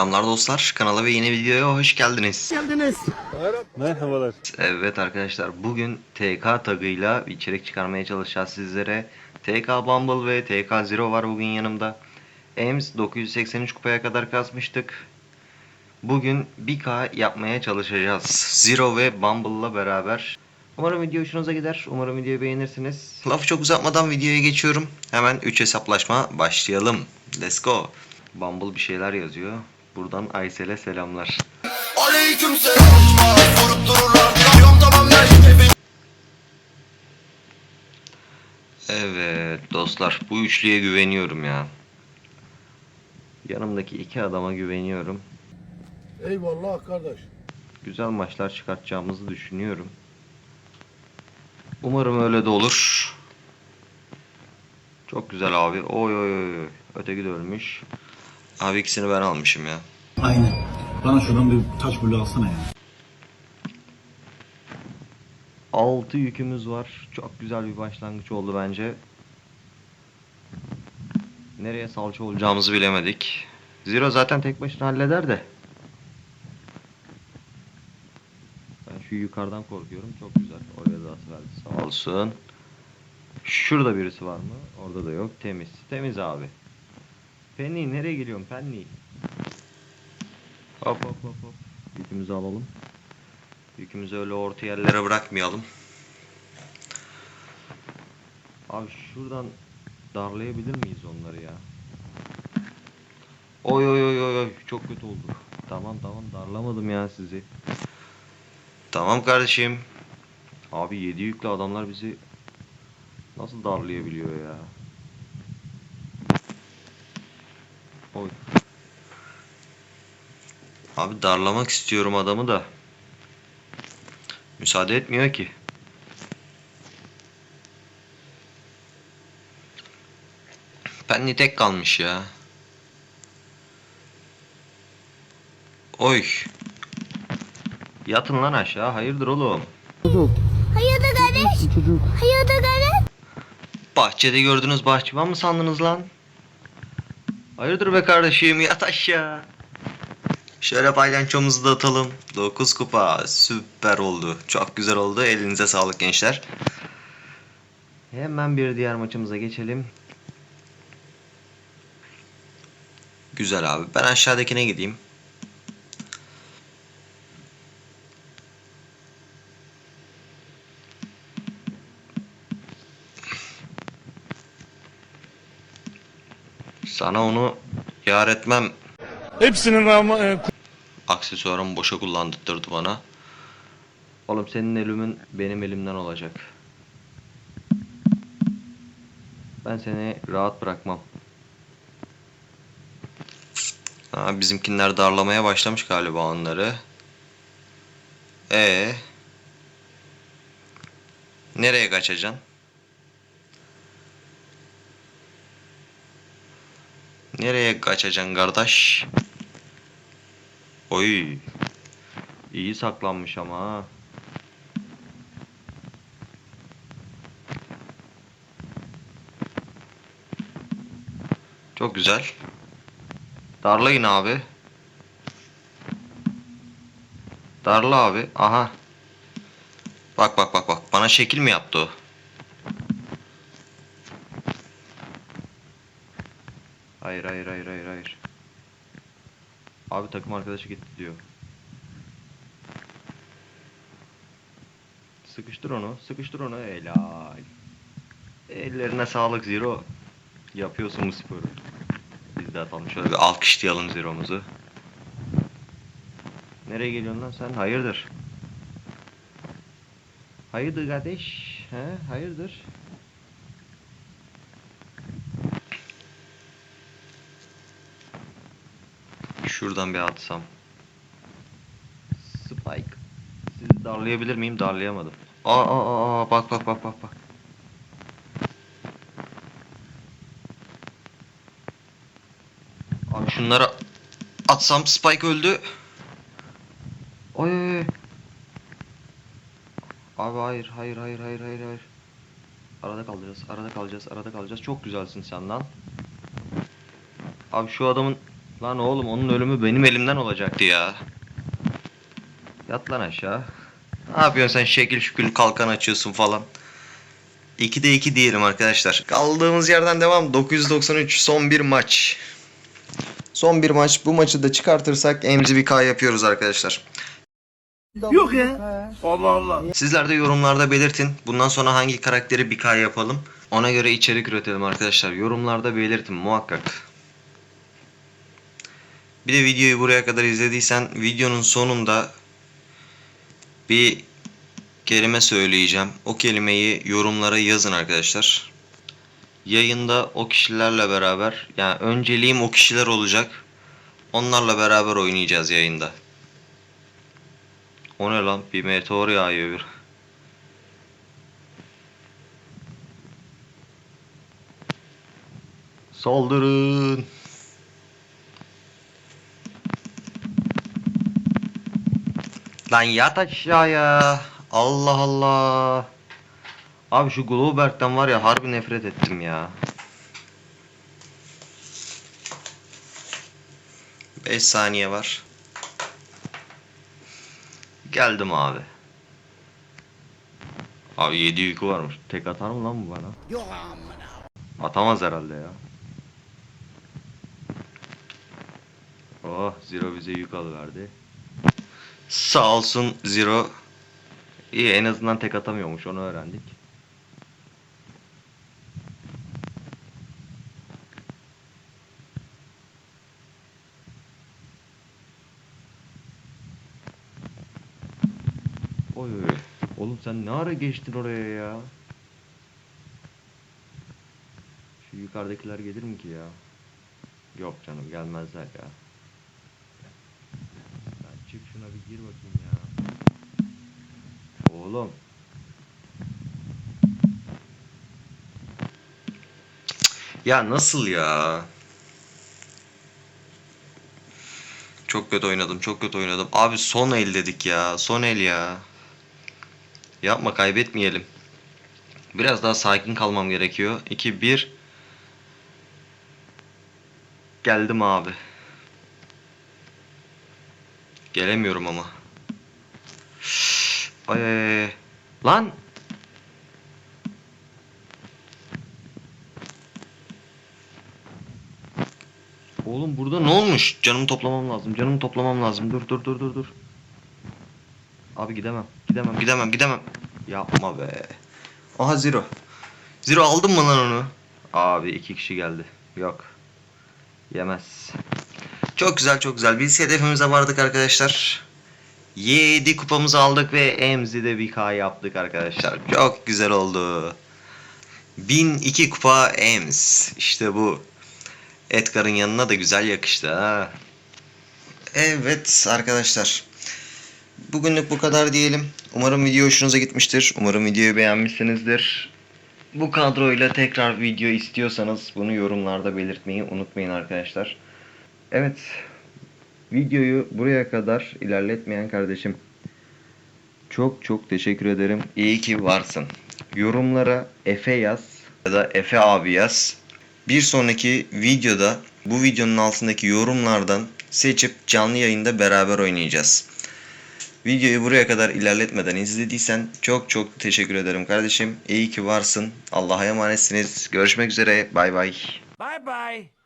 Selamlar dostlar. Kanala ve yeni videoya hoş geldiniz. geldiniz. Merhabalar. Evet arkadaşlar bugün TK tagıyla içerik çıkarmaya çalışacağız sizlere. TK Bumble ve TK Zero var bugün yanımda. Ems 983 kupaya kadar kasmıştık. Bugün 1K yapmaya çalışacağız. Zero ve Bumble'la beraber. Umarım video hoşunuza gider. Umarım videoyu beğenirsiniz. Lafı çok uzatmadan videoya geçiyorum. Hemen 3 hesaplaşma başlayalım. Let's go. Bumble bir şeyler yazıyor. Buradan Aysel'e selamlar. Aleyküm selam Vurup dururlar Yok tamam Evet dostlar bu üçlüye güveniyorum ya. Yanımdaki iki adama güveniyorum. Eyvallah kardeş. Güzel maçlar çıkartacağımızı düşünüyorum. Umarım öyle de olur. Çok güzel abi. Oy oy. oy. Öteki de ölmüş. Abi ikisini ben almışım ya. Aynen. Bana şuradan bir taş bulu alsana ya. 6 yükümüz var. Çok güzel bir başlangıç oldu bence. Nereye salça olacağımızı bilemedik. Zero zaten tek başına halleder de. Ben şu yukarıdan korkuyorum. Çok güzel. Oraya da verdi. Sağ olsun. Şurada birisi var mı? Orada da yok. Temiz. Temiz abi. Penny nereye geliyorsun Penny? Hop hop hop hop. Yükümüzü alalım. Yükümüzü öyle orta yerlere bırakmayalım. Abi şuradan darlayabilir miyiz onları ya? Oy oy oy oy oy çok kötü oldu. Tamam tamam darlamadım ya sizi. Tamam kardeşim. Abi 7 yüklü adamlar bizi nasıl darlayabiliyor ya? Oy. Abi darlamak istiyorum adamı da. Müsaade etmiyor ki. Penny tek kalmış ya. Oy. Yatın lan aşağı. Hayırdır oğlum? Hayırdır kardeş? Hayırdır kardeş? Bahçede gördünüz bahçıvan mı sandınız lan? Hayırdır be kardeşim yat aşağı. Şöyle paylançomuzu da atalım. 9 kupa süper oldu. Çok güzel oldu. Elinize sağlık gençler. Hemen bir diğer maçımıza geçelim. Güzel abi. Ben aşağıdakine gideyim. Sana onu yar etmem Hepsinin rağmen e, aksesuarımı boşa kullandırdı bana. Oğlum senin elimin benim elimden olacak. Ben seni rahat bırakmam. Ha, bizimkinler darlamaya başlamış galiba onları. E Nereye kaçacaksın? Nereye kaçacaksın kardeş? Oy. İyi saklanmış ama. Çok güzel. Darlayın abi. Darla abi. Aha. Bak bak bak bak. Bana şekil mi yaptı o? Hayır hayır hayır hayır hayır. Abi takım arkadaşı gitti diyor. Sıkıştır onu, sıkıştır onu. Helal. Ellerine sağlık Zero. Yapıyorsun bu sporu. Biz de atalım şöyle bir alkışlayalım Zero'muzu. Nereye geliyorsun lan sen? Hayırdır? Hayırdır kardeş? He? Hayırdır? Şuradan bir atsam. Spike. Sizi darlayabilir miyim? Darlayamadım. Aa, aa, aa, bak bak bak bak bak. Abi şunlara atsam Spike öldü. Oy. Abi hayır hayır hayır hayır hayır hayır. Arada kalacağız, arada kalacağız, arada kalacağız. Çok güzelsin sen lan. Abi şu adamın Lan oğlum onun ölümü benim elimden olacaktı ya. Yat lan aşağı. Ne yapıyorsun sen şekil şükül kalkan açıyorsun falan. 2'de 2 diyelim arkadaşlar. Kaldığımız yerden devam. 993 son bir maç. Son bir maç. Bu maçı da çıkartırsak emzi bir K yapıyoruz arkadaşlar. Yok ya. Allah Allah. Sizler de yorumlarda belirtin. Bundan sonra hangi karakteri bir K yapalım. Ona göre içerik üretelim arkadaşlar. Yorumlarda belirtin muhakkak. Bir de videoyu buraya kadar izlediysen videonun sonunda bir kelime söyleyeceğim. O kelimeyi yorumlara yazın arkadaşlar. Yayında o kişilerle beraber yani önceliğim o kişiler olacak. Onlarla beraber oynayacağız yayında. O ne lan? Bir meteor yağıyor bir. Saldırın. Lan yat aşağıya. Allah Allah. Abi şu Globert'ten var ya harbi nefret ettim ya. 5 saniye var. Geldim abi. Abi 7 yükü varmış. Tek atar mı lan bu bana? Atamaz herhalde ya. Oh Zero bize yük alıverdi. Sağ olsun Zero. İyi en azından tek atamıyormuş onu öğrendik. Oy oy. Oğlum sen ne ara geçtin oraya ya? Şu yukarıdakiler gelir mi ki ya? Yok canım gelmezler ya. Şuna bir gir bakayım ya. Oğlum. Ya nasıl ya? Çok kötü oynadım, çok kötü oynadım. Abi son el dedik ya, son el ya. Yapma kaybetmeyelim. Biraz daha sakin kalmam gerekiyor. 2-1 Geldim abi. Gelemiyorum ama. Ay, ay, ay. Lan. Oğlum burada ne olmuş? Canımı toplamam lazım. Canımı toplamam lazım. Dur dur dur dur dur. Abi gidemem. Gidemem. Gidemem. Gidemem. Yapma be. Aha Zero. Zero aldın mı lan onu? Abi iki kişi geldi. Yok. Yemez. Çok güzel çok güzel. Biz hedefimize vardık arkadaşlar. 7 kupamızı aldık ve Emzi'de bir K yaptık arkadaşlar. Çok güzel oldu. 1002 kupa Ems. İşte bu. Edgar'ın yanına da güzel yakıştı ha. Evet arkadaşlar. Bugünlük bu kadar diyelim. Umarım video hoşunuza gitmiştir. Umarım videoyu beğenmişsinizdir. Bu kadroyla tekrar video istiyorsanız bunu yorumlarda belirtmeyi unutmayın arkadaşlar. Evet. Videoyu buraya kadar ilerletmeyen kardeşim. Çok çok teşekkür ederim. İyi ki varsın. Yorumlara Efe yaz ya da Efe abi yaz. Bir sonraki videoda bu videonun altındaki yorumlardan seçip canlı yayında beraber oynayacağız. Videoyu buraya kadar ilerletmeden izlediysen çok çok teşekkür ederim kardeşim. İyi ki varsın. Allah'a emanetsiniz. Görüşmek üzere. Bay bay. Bye bye.